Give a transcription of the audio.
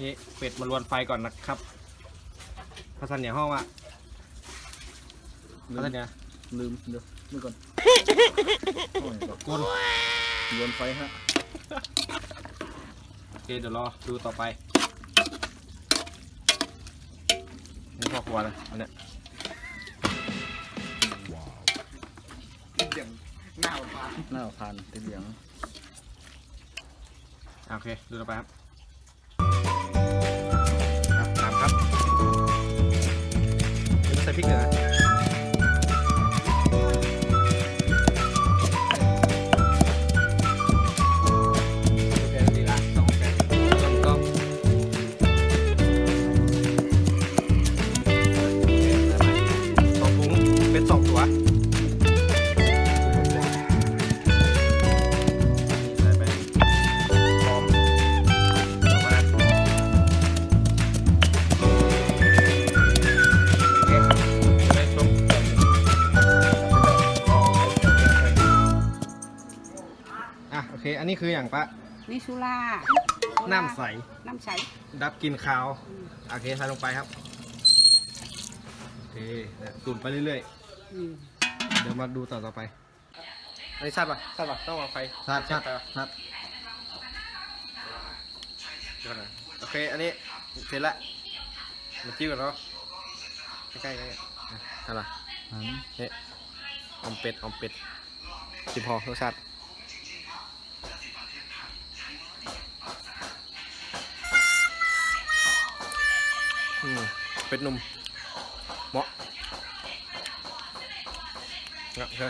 นี่เป็ดมาลวนไฟก่อนนะครับภาษาเหนือห้องว่าภาษาเหนือลืมเดี๋ยวนี่ก่อนโอ้ยก่อนกลโยนไฟฮะโอเคเดี๋ยวรอดูต่อไปนี่พ่อครัวเลยอันเนี้ยหน้าผ่านหน้าผ่านติดเหลืองอะโอเคดูต่อไปครับครับ เดี๋ย อะโอเค อันนี้คืออย่างปะนี่สุราน้ำใส น้ำใส ดับกลินขาว โอเคใส่ลงไปครับ โอเคเนี่ยตุ่นไปเรื่อยอืมๆเดี๋ยวมาดูต่อต่อไป อันนี้ชัดป่ะชัดป่ะต้องวางไฟชัดชัดไปป่ะชัดเดี๋ยวก่อนนะโอเค อันนี้เสร็จละมาจิ้มกันเนาะใกล้ๆใกล้ๆนะชัดป่ะหันนี่ออมเป็ดออมเป็ดจิ้มพอรสชาติ อืมเป็ดนุ่มเหมาะนะโอเค